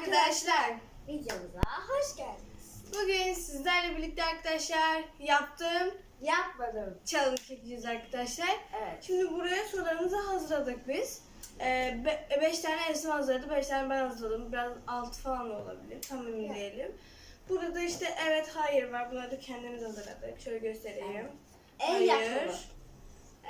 arkadaşlar. Videomuza hoş geldiniz. Bugün sizlerle birlikte arkadaşlar yaptığım Yapmadım. challenge çekeceğiz arkadaşlar. Evet. Şimdi buraya sorularımızı hazırladık biz. 5 tane Esin hazırladı, 5 tane ben hazırladım. Biraz 6 falan da olabilir, tam emin Evet. değilim. Burada da işte evet, hayır var. Bunları da kendimiz hazırladık. Şöyle göstereyim. En hayır. yakını.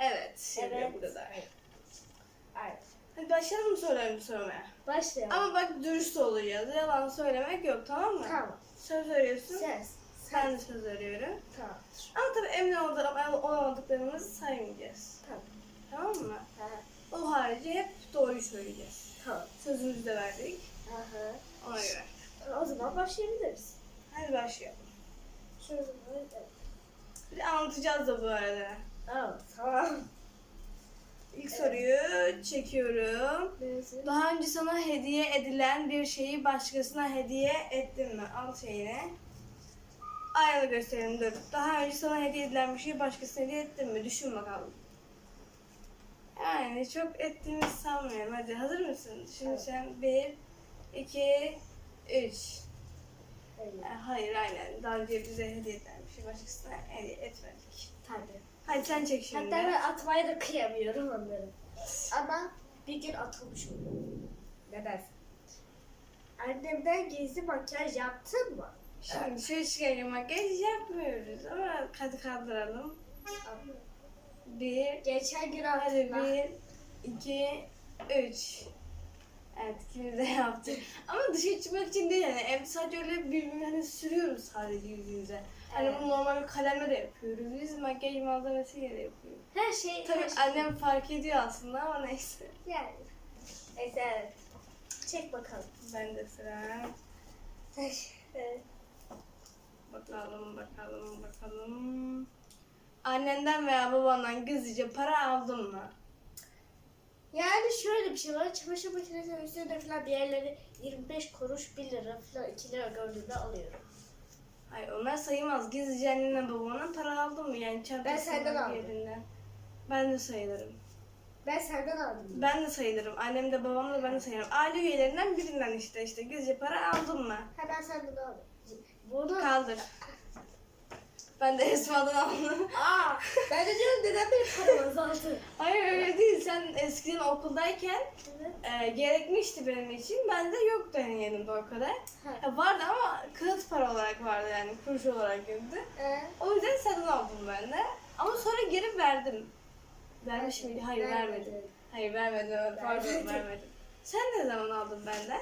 Evet, şimdi Evet. burada da. Evet. Hadi başlayalım mı sorularımızı sormaya? Başlayalım. Ama bak dürüst olacağız. Yalan söylemek yok tamam mı? Tamam. Söz veriyorsun. Ses. Ben de söz veriyorum. Tamamdır. Ama tabii emin ol- olamadıklarımızı saymayacağız. Tamam. Tamam mı? Ha, O harici hep doğruyu söyleyeceğiz. Tamam. Sözümüzü de verdik. Aha. Ona göre. O zaman başlayabiliriz. Hadi başlayalım. Şöyle evet. Bir de anlatacağız da bu arada. Tamam. Tamam. İlk soruyu çekiyorum. Daha önce sana hediye edilen bir şeyi başkasına hediye ettin mi? Al şeyini. Aynı gösterelim dur. Daha önce sana hediye edilen bir şeyi başkasına hediye ettin mi? Düşün bakalım. Yani çok ettiğimizi sanmıyorum. Hadi hazır mısın? Şimdi Evet. sen bir, iki, üç. E, Hayır aynen. Daha önce bize hediye edilen bir şey başkasına hediye etmedik. Tabii. Hadi sen çek şimdi. Hatta ben atmaya da kıyamıyorum onları. Ama bir gün atılmış oldum. Neden? Annemden gizli makyaj yaptın mı? Şimdi şu çıkarken makyaj yapmıyoruz ama hadi kaldıralım. Bir, Geçen gün hadi altında. bir, iki, üç. Evet ikimiz de yaptık. Ama dışarı çıkmak için değil yani. Evde sadece öyle birbirine hani sürüyoruz sadece yüzümüze. Hani bunu normal bir kalemle de yapıyoruz. Biz makyaj malzemesiyle de yapıyoruz. Her şey. Tabii her şey. annem fark ediyor aslında ama neyse. Yani. Neyse evet. Çek bakalım. Ben de sıra. Evet. Bakalım, bakalım, bakalım. Annenden veya babandan gizlice para aldın mı? Yani şöyle bir şey var. Çamaşır makinesinin üstünde falan bir yerleri 25 kuruş 1 lira falan 2 lira gördüğümde alıyorum. Hayır onlar sayılmaz. Gizlice annenden babandan para aldın mı? Yani çantasından senden aldım. yerinden. Ben de sayılırım. Ben senden aldım. Ben de sayılırım. Annem de babam da ben de sayılırım. Aile üyelerinden birinden işte işte gizlice para aldın mı? Ha ben senden aldım. Bunu... Kaldır. Ben de Esma'dan aldım. Aa, ben de diyorum neden benim param azaldı? Hayır öyle değil. Sen eskiden okuldayken Evet. e, gerekmişti benim için. Ben de yoktu yani yanımda o kadar. Ha. Ya vardı ama kağıt para olarak vardı yani kuruş olarak girdi. Ee, O yüzden senden aldım ben de. Ama sonra geri verdim. Vermiş miydi? Hayır Vermedim. vermedim. Hayır vermedim. Pardon Vermedim. vermedim. Sen ne zaman aldın benden?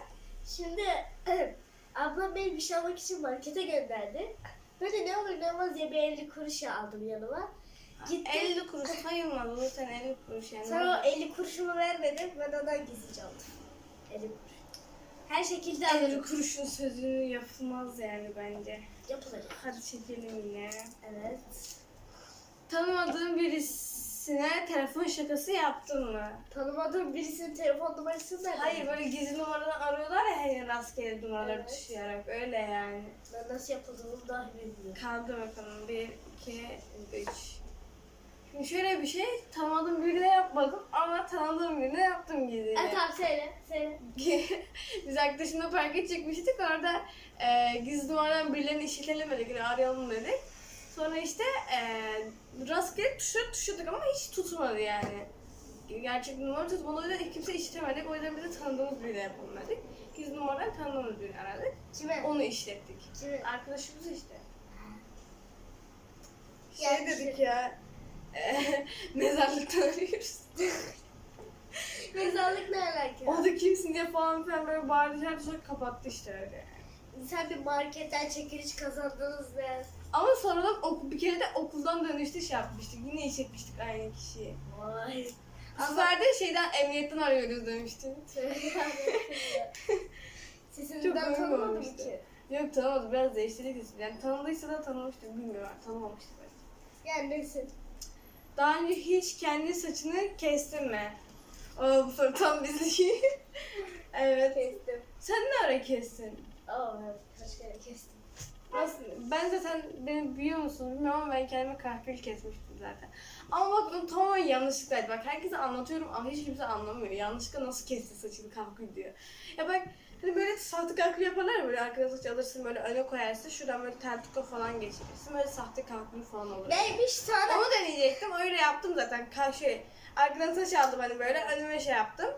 Şimdi ablam beni bir şey almak için markete gönderdi. Böyle ne olur ne olmaz diye bir 50 kuruş aldım yanıma. Gittim. 50 kuruş sayılmaz. Onu sen 50 kuruş yani. Sonra o 50 kuruşumu vermedim. Ben ondan gizlice aldım. 50 kuruş. Her şekilde 50 alırım. kuruşun sözünü yapılmaz yani bence. Yapılacak. Hadi çekelim yine. Evet. Tanımadığın birisine telefon şakası yaptın mı? Tanımadığım birisinin telefon numarasını nereden Hayır böyle gizli numaradan arıyorlar ya yer rastgele numaraları Evet. tuşlayarak öyle yani. Ben nasıl yapıldığını dahi bilmiyorum. Kaldı bakalım. Bir, iki, üç. Şimdi şöyle bir şey, tanımadığım birine yapmadım ama tanıdığım birine yaptım gizlice. Evet tamam söyle. Söyle. Biz arkadaşımla parka çıkmıştık. Orada e, gizli numaradan birilerini işitelemedik. Yani arayalım dedik. Sonra işte e, rastgele tuşları tuşladık ama hiç tutmadı yani. Gerçek numara tutmadı. O yüzden kimse işitemedik. O yüzden biz de tanıdığımız biriyle yapalım dedik. Gizli numaradan tanıdığımız birini aradık. Kime? Onu işlettik. Kime? Arkadaşımız işte. Şey Yani dedik ya. E, mezarlıktan arıyoruz. Mezarlık ne alaka? o da kimsin diye falan filan böyle çağırdı, Sonra kapattı işte öyle. Sen bir marketten çekiliş kazandınız ve Ama sonradan oku, bir kere de okuldan dönüşte şey yapmıştık. Yine işletmiştik aynı kişiyi. Vay. Bu sefer de şeyden emniyetten arıyoruz demiştim. Sesinizden Çok memnun tanımadım olmuştu. ki. Yok tanımadı. Biraz değiştirdik ismini. Yani tanıdıysa da tanımıştır. Bilmiyorum. Tanımamıştır belki. Yani neyse. Daha önce hiç kendi saçını kestin mi? Aa bu soru tam bizlik. evet. Kestim. Sen ne ara kestin? Aa evet kaç kere kestim. Ben zaten beni biliyor musun bilmiyorum ama ben kendime kahkül kesmiştim zaten. Ama bak bu tamamen yanlışlıklaydı. Bak herkese anlatıyorum ama hiç kimse anlamıyor. Yanlışlıkla nasıl kesti saçını kahkül diyor. Ya bak Hani böyle sahte kalkül yaparlar ya böyle arkada saç alırsın böyle öne koyarsın. Şuradan böyle tel tuka falan geçirirsin. Böyle sahte kalkül falan olur. Neymiş sonra? Onu deneyecektim. Öyle yaptım zaten. Ka şey, arkadan saç aldım hani böyle önüme şey yaptım.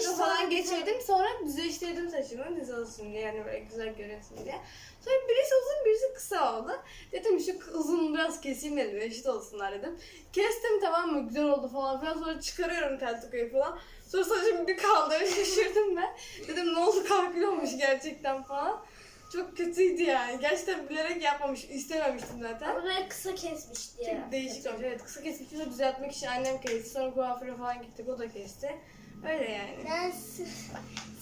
Tuka sonra? falan geçirdim. Sonra düzleştirdim saçımı düz olsun diye. Yani böyle güzel görünsün diye. Sonra birisi uzun birisi kısa oldu. Dedim şu uzun biraz keseyim dedim. Eşit olsunlar dedim. Kestim tamam mı? Güzel oldu falan filan. Sonra çıkarıyorum tel tukayı falan. Sonra saçım bir kaldı. Şaşırdım ben. Dedim ne oldu kalkül olmuş gerçekten falan. Çok kötüydü yani. Gerçekten bilerek yapmamış. istememiştim zaten. Ama böyle kısa kesmiş diye. Çok değişik olmuş. Evet kısa kesmiş. Sonra düzeltmek için annem kesti. Sonra kuaföre falan gittik. O da kesti. Öyle yani. Ben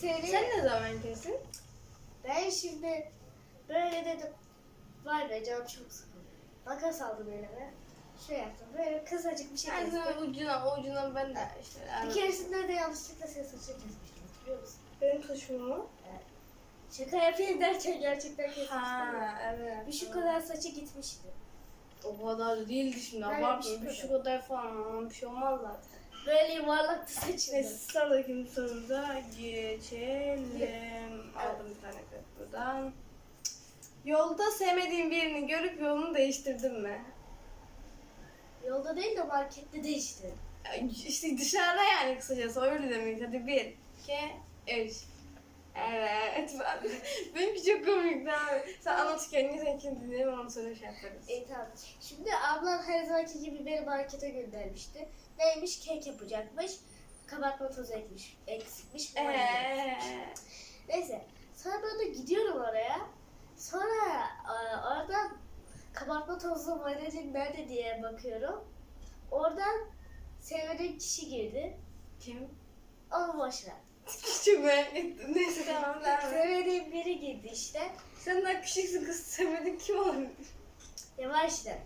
seni... Sen ne zaman kestin? Ben şimdi böyle dedim. Vay be canım çok sıkıldı. Makas aldım elime. Şey yaptım. Böyle kısacık bir şey kestim. sana ucuna ucuna ben de işte. Bir keresinde de yanlışlıkla senin saçını kesmiştim. Hatırlıyor musun? Benim saçım mı? Şaka yapayım derken gerçekten kesmiştim. Ha evet. Bir şu kadar saçı gitmişti. O kadar da değildi şimdi Ben abartma. bir Bir şu kadar falan bir şey olmaz zaten. Böyle yuvarlaktı saçım. Neyse sıradaki sorumuza geçelim. Aldım bir tane kırık buradan. Yolda sevmediğin birini görüp yolunu değiştirdin mi? Yolda değil de markette değişti. İşte dışarıda yani kısacası öyle demek. Hadi bir, iki, üç. Evet. Ben, benimki çok komikti abi. Sen anlat kendini sen kim dinleyelim ondan sonra şey yaparız. İyi tamam. Şimdi ablam her zamanki gibi beni markete göndermişti. Neymiş? Kek yapacakmış. Kabartma tozu ekmiş, eksikmiş. Eee. Neyse. Sonra ben de gidiyorum oraya. Sonra e, oradan kabartma tozu vanilin nerede diye bakıyorum. Oradan sevdiğim kişi girdi. Kim? Onu boş ver. Ettim. Neyse tamam devam et. Biri girdi işte. Sen daha küçüksün kız sevmedin kim olabilir? Ya var işte.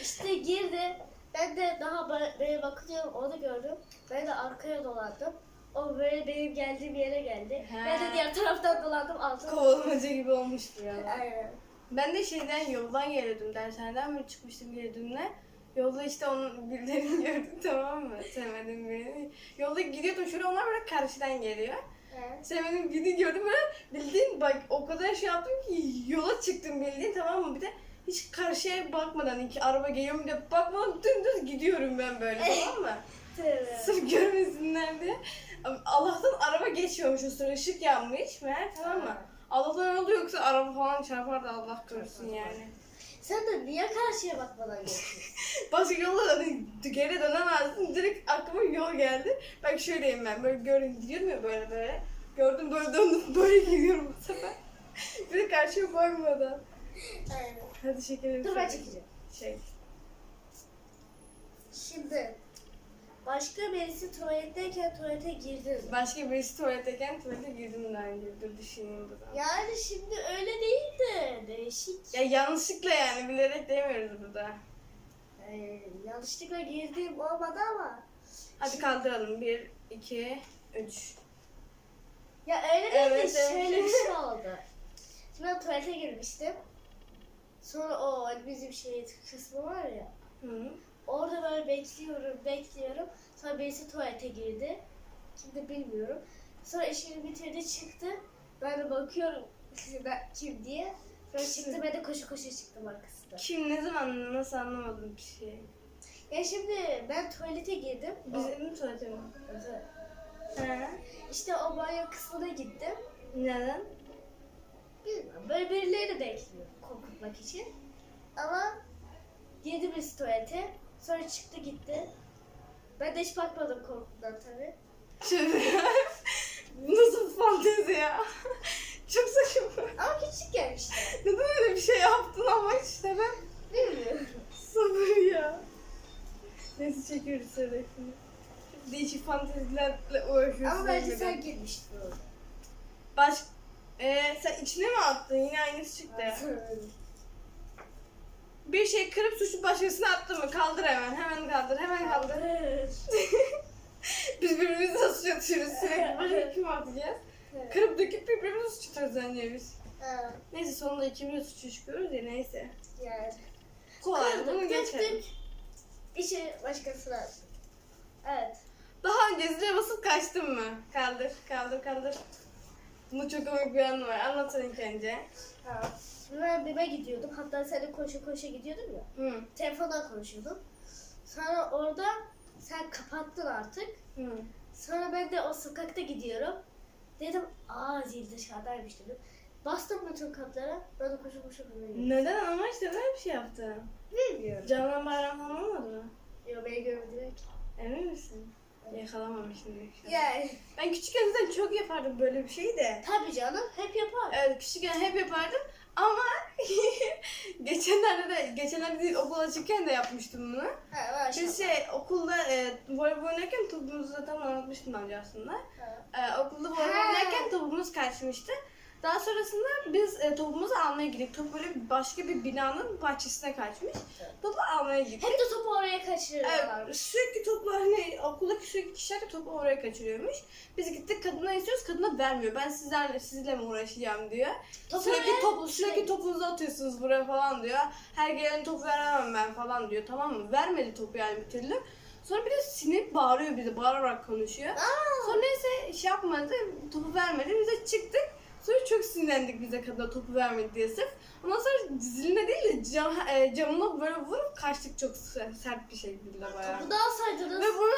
İşte girdi. Ben de daha ba- böyle bakıyorum onu gördüm. Ben de arkaya dolandım. O böyle benim geldiğim yere geldi. Ha. Ben de diğer taraftan dolandım altına. Kovalamaca gibi olmuştu ya. Aynen. Ben de şeyden yoldan geliyordum dershaneden mi çıkmıştım geldiğimde. Yolda işte onun birilerini gördüm tamam mı? Sevmedim birini. Yolda gidiyordum şöyle onlar böyle karşıdan geliyor. Evet. Sevmedim birini gördüm böyle bildiğin bak o kadar şey yaptım ki yola çıktım bildiğin tamam mı? Bir de hiç karşıya bakmadan iki araba geliyor mu diye bakmadan dümdüz gidiyorum ben böyle tamam mı? Evet. Sırf görmesinler diye. Allah'tan araba geçiyormuş o sırada ışık yanmış meğer tamam mı? Allah'tan oldu yoksa araba falan çarpar da Allah korusun yani. Sen de niye karşıya bakmadan geçiyorsun? Başka yolla da hani geri dönemezdim. Direkt aklıma yol geldi. Bak şöyleyim ben böyle gördüm gidiyorum ya böyle böyle. Gördüm böyle döndüm böyle gidiyorum bu sefer. Bir de karşıya bakmadan. Aynen. Hadi şekerim. Dur ben çekeceğim. Şey. Şimdi başka birisi tuvaletteyken tuvalete girdi. mi? Başka birisi tuvaletteyken tuvalete girdim daha önce. Dur düşüneyim buradan. Ya. Yani şimdi öyle değil de değişik. yanlışlıkla yani bilerek demiyoruz burada. Ee, yanlışlıkla girdiğim olmadı ama. Hadi kaldıralım. Bir, iki, üç. Ya öyle değil de Evet, evet. şöyle bir şey oldu. Şimdi ben tuvalete girmiştim. Sonra o hani bizim şey kısmı var ya. Hı. Orada böyle bekliyorum, bekliyorum. Sonra birisi tuvalete girdi. Kimde bilmiyorum. Sonra işini bitirdi çıktı. Ben de bakıyorum kim diye. Sonra çıktı ben de koşu koşu çıktım arkasında. Kim ne zaman nasıl anlamadım bir şey. Ya şimdi ben tuvalete girdim. Bizim mi tuvalete mi? Evet. He. İşte o banyo kısmına gittim. Neden? Bilmiyorum. Böyle birileri bekliyor korkutmak için. Ama girdi birisi tuvalete. Sonra çıktı gitti. Ben de hiç bakmadım korkudan tabii. Şöyle. Nasıl fantezi ya? Çok saçma. Ama küçükken işte. Neden öyle bir şey yaptın ama işte ben Bilmiyorum. sabır ya. Neyse çekiyoruz. Çok değişik fantezilerle uğraşıyorsun. Ama bence sen girmiştin orada. Baş... Ee, sen içine mi attın? Yine aynısı çıktı. Bir şey kırıp suçu başkasına attı mı? Kaldır hemen. Hemen kaldır. Hemen kaldır. Biz birbirimizi nasıl atıyoruz sürekli? Başka kim atacağız? Kırıp döküp birbirimizi suç atıyoruz. Ha, Neyse sonunda ikimiz suçu çıkıyoruz ya neyse. yani. Kolay bunu geçelim. döktük. İşi başkasına attık. Evet. Daha önce zile basıp kaçtın mı? Kaldır, kaldır, kaldır. Bunda çok komik bir anı var. Anlat ilk önce. Ha. Ben BİM'e gidiyordum. Hatta seninle koşa koşa gidiyordum ya. Hı. Telefondan konuşuyordum. Sonra orada sen kapattın artık. Hı. Sonra ben de o sokakta gidiyorum. Dedim aa zil dışarıdaymış dedim. Bastım bütün kaplara. Ben de koşa buraya gittim. Neden amaçla böyle bir şey yaptı? Bilmiyorum. Canan Bayram falan olmadı mı? Yok beni görmediler ki. Emin misin? Yakalamamışsın diye. Yani Ben küçükken zaten çok yapardım böyle bir şeyi de. tabii canım hep yapar. Evet küçükken hep yapardım ama geçenlerde de geçenlerde değil okul açıkken de yapmıştım bunu. Ha, maşallah. Biz şey okulda e, voleybol oynarken topumuzu zaten anlatmıştım önce aslında. Ha. E, okulda voleybol Ha. oynarken topumuz kaçmıştı. Daha sonrasında biz e, topumuzu almaya gittik. Top böyle başka bir binanın bahçesine kaçmış. Topu almaya gittik. Hep de topu oraya kaçırıyorlar. Evet, sürekli toplu hani okuldaki sürekli kişiler de topu oraya kaçırıyormuş. Biz gittik kadına istiyoruz, kadına vermiyor. Ben sizlerle sizinle mi uğraşacağım diyor. Topu sürekli oraya- topu sürekli topunuzu atıyorsunuz buraya falan diyor. Her gelen topu veremem ben falan diyor. Tamam mı? Vermedi topu yani bir türlü. Sonra bir de sinip bağırıyor bize, bağırarak konuşuyor. Sonra neyse şey yapmadı, topu vermedi. Biz de çıktık. Sonra çok sinirlendik bize kadına topu vermedi diye sırf. Ondan sonra diziline değil de cam, e, camına böyle vurup kaçtık çok se- sert bir şekilde bayağı. Topu da alsaydınız. Ve bunu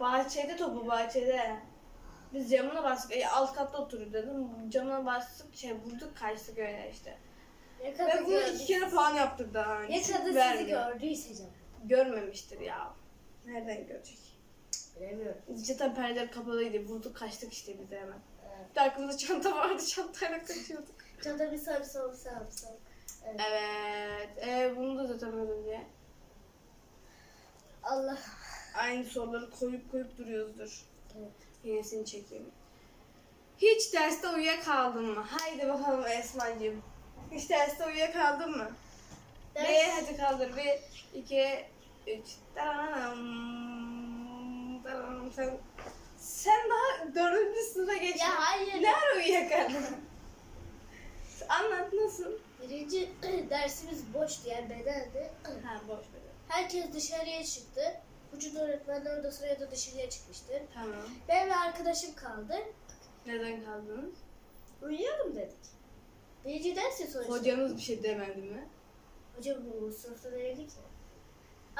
bahçede topu bahçede. Biz camına bastık. E, alt katta oturuyor dedim. Camına bastık şey vurduk kaçtık öyle işte. Ne Ve bunu iki kere falan yaptık daha önce. Kadar sizi gördüyse canım. Görmemiştir ya. Nereden görecek? Bilemiyorum. Cidden perdeler kapalıydı. Vurduk kaçtık işte biz de hemen. Evet. Bir de arkamızda çanta vardı. Çantayla kaçıyorduk. Çanta bir bir sol bir sol. Evet. Evet. E, bunu da öyle diye. Allah. Aynı soruları koyup koyup duruyoruzdur. Evet. Yenisini çekeyim. Hiç derste uyuyakaldın mı? Haydi bakalım Esma'cığım. Hiç derste uyuyakaldın mı? Ders- Ve hadi kaldır. Bir, iki, üç. Taram, taram. Sen, sen daha dördüncü sınıfa geçtin. Ya hayır. Ne ara uyuyakaldın? Anlat nasıl? Birinci dersimiz boştu yani bedendi. Ha boş ver. Herkes dışarıya çıktı. Vücut öğretmenler odasına ya da dışarıya çıkmıştı. Tamam. Ben ve arkadaşım kaldı. Neden kaldınız? Uyuyalım dedik. Birinci ders ya sonuçta. Hocanız bir şey demedi mi? Hocam bu sınıfta değildik ya.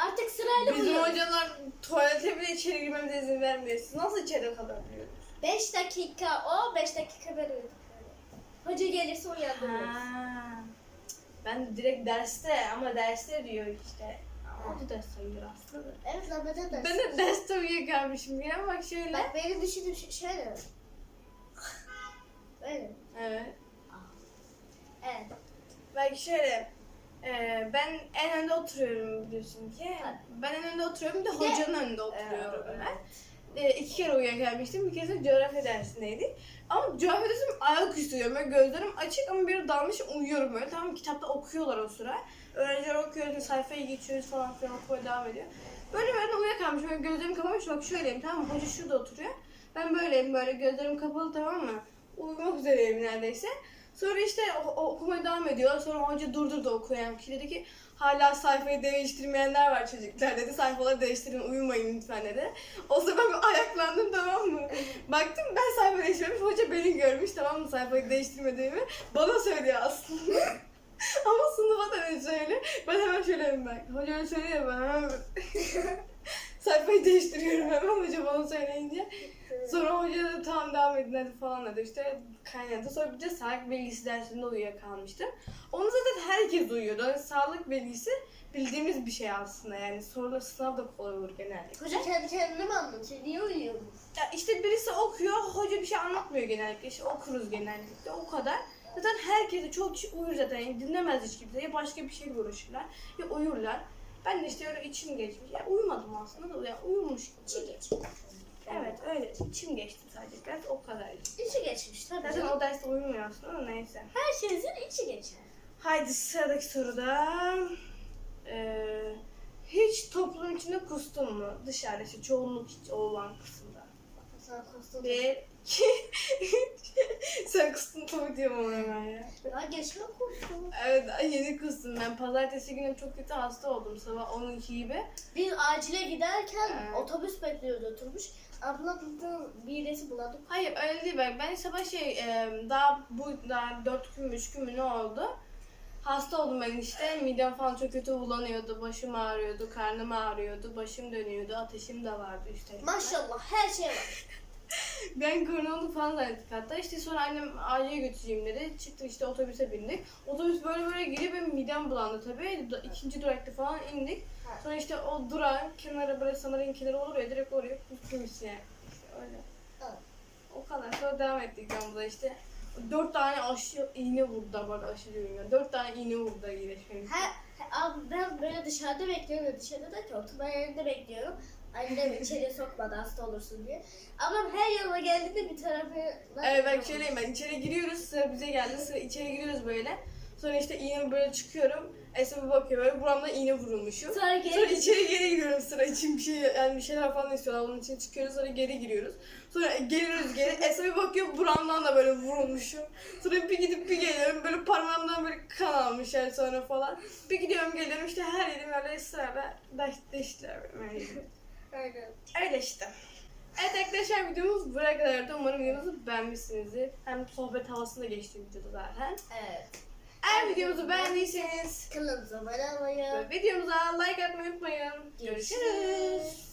Artık sırayla Bizim uyuyoruz. hocalar tuvalete bile içeri girmemize izin vermiyor. Siz nasıl içeri kalabiliyorsunuz? 5 dakika o, 5 dakika ben uyudum. Hoca gelirse uyandırıyoruz. Ha. Ben de direkt derste ama derste diyor işte. Ama da ders sayılır aslında. da. Evet lan beden dersi. Ben de derste uyuyakalmışım ya bak şöyle. Bak benim düşündüğüm şey şöyle. Böyle. Evet. Evet. Belki şöyle. E, ben en önde oturuyorum biliyorsun ki. Ben en önde oturuyorum bir de hocanın önünde oturuyorum ben. E, iki kere uyuyakalmıştım. Bir kere de coğrafya dersindeydik. Ama coğrafya dersim ayaküstü uyuyorum. Böyle gözlerim açık ama biri dalmış uyuyorum böyle. Tamam kitapta okuyorlar o sıra. Öğrenciler okuyor, işte sayfayı geçiyoruz falan filan okumaya devam ediyor. Böyle böyle uyuyakalmışım. Böyle gözlerim kapamış. Bak şöyleyim tamam mı? Hoca şurada oturuyor. Ben böyleyim böyle gözlerim kapalı tamam mı? Uyumak üzereyim neredeyse. Sonra işte o- o- okumaya devam ediyor. Sonra hoca durdurdu okuyan kişi dedi ki hala sayfayı değiştirmeyenler var çocuklar dedi. Sayfaları değiştirin uyumayın lütfen dedi. O zaman ben ayaklandım tamam mı? Baktım ben sayfa değiştirmemiş. Hoca beni görmüş tamam mı sayfayı değiştirmediğimi. Bana söylüyor aslında. Ama sınıfa da öyle söyle. Ben hemen şöyle bak. Hoca öyle söylüyor ben sayfayı değiştiriyorum hemen hoca bana söyleyince. Sonra hoca da tamam devam edin hadi falan dedi işte kaynadı. Sonra bir de sağlık bilgisi dersinde uyuyakalmıştım. Onu zaten herkes uyuyordu. Hani sağlık bilgisi bildiğimiz bir şey aslında yani sorular sınav da kolay olur genellikle. Hoca kendi kendine mi anlatıyor? Niye uyuyorsunuz? Ya işte birisi okuyor, hoca bir şey anlatmıyor genellikle. İşte okuruz genellikle, o kadar. Zaten herkese çok kişi uyur zaten. Yani dinlemez hiç kimse. Ya başka bir şeyle uğraşırlar ya uyurlar. Ben de işte öyle içim geçmiş. Ya uyumadım aslında da ya uyumuş gibi. İçi böyle. Evet öyle içim geçti sadece biraz o kadar. İçi geçmiş tabii Zaten canım. o derste uyumuyor aslında da neyse. Herkesin içi geçer. Haydi sıradaki soruda. Ee, hiç toplum içinde kustun mu? Dışarıda işte çoğunluk olan kısımda. Sana kostüm. Bir. Sen kustun tabii diyorum ona hemen ya. Ya geçme kursu. Evet ay, yeni kustum ben. Pazartesi günü çok kötü hasta oldum sabah 12 gibi. Biz acile giderken Evet. otobüs bekliyoruz oturmuş. ablamın midesi bulanık. Hayır öyle değil ben. Ben sabah şey e, daha bu daha 4 gün mü 3 gün mü ne oldu? Hasta oldum ben işte. Midem falan çok kötü bulanıyordu. Başım ağrıyordu, karnım ağrıyordu, başım dönüyordu, ateşim de vardı işte. Maşallah her şey var. Ben koronalı falan zannettik hatta. İşte sonra annem aileye götüreyim dedi. Çıktık işte otobüse bindik. Otobüs böyle böyle gidiyor benim midem bulandı tabii. Da- İkinci durakta falan indik. Ha. Sonra işte o durağın kenara böyle sanırım kenarı olur ya direkt oraya kusturmuş yani. İşte öyle. O kadar. Sonra devam ettik yolumuza işte. Dört tane aşı iğne vurdu bak aşı diyorum ya. Dört tane iğne vurdu iyileşmem için. Her, abi ben böyle dışarıda bekliyorum. Dışarıda da çok. Oturma yerinde bekliyorum. Annem içeri sokmadı hasta olursun diye. Ama her yola geldiğinde bir tarafı... Evet bak şöyleyim ben içeri giriyoruz sıra bize geldi sıra içeri giriyoruz böyle. Sonra işte iğne böyle çıkıyorum. Esra bir bakıyor böyle buramda iğne vurulmuşum. Sonra geri Sonra içeri geri giriyorum sıra için bir şey yani bir şeyler falan istiyorlar onun için çıkıyoruz sonra geri giriyoruz. Sonra geliyoruz geri Esra bir bakıyor buramdan da böyle vurulmuşum. Sonra bir gidip bir geliyorum böyle parmağımdan böyle kan almış yani sonra falan. Bir gidiyorum geliyorum işte her yerim böyle sırayla deş, deştiler böyle. Aynen. Öyle işte. Evet arkadaşlar videomuz buraya kadardı. Umarım videomuzu beğenmişsinizdir. Hem sohbet havasında geçti videoda zaten. Evet. Eğer videomuzu beğendiyseniz Kanalımıza abone olmayı. videomuza like atmayı unutmayın. Görüşürüz.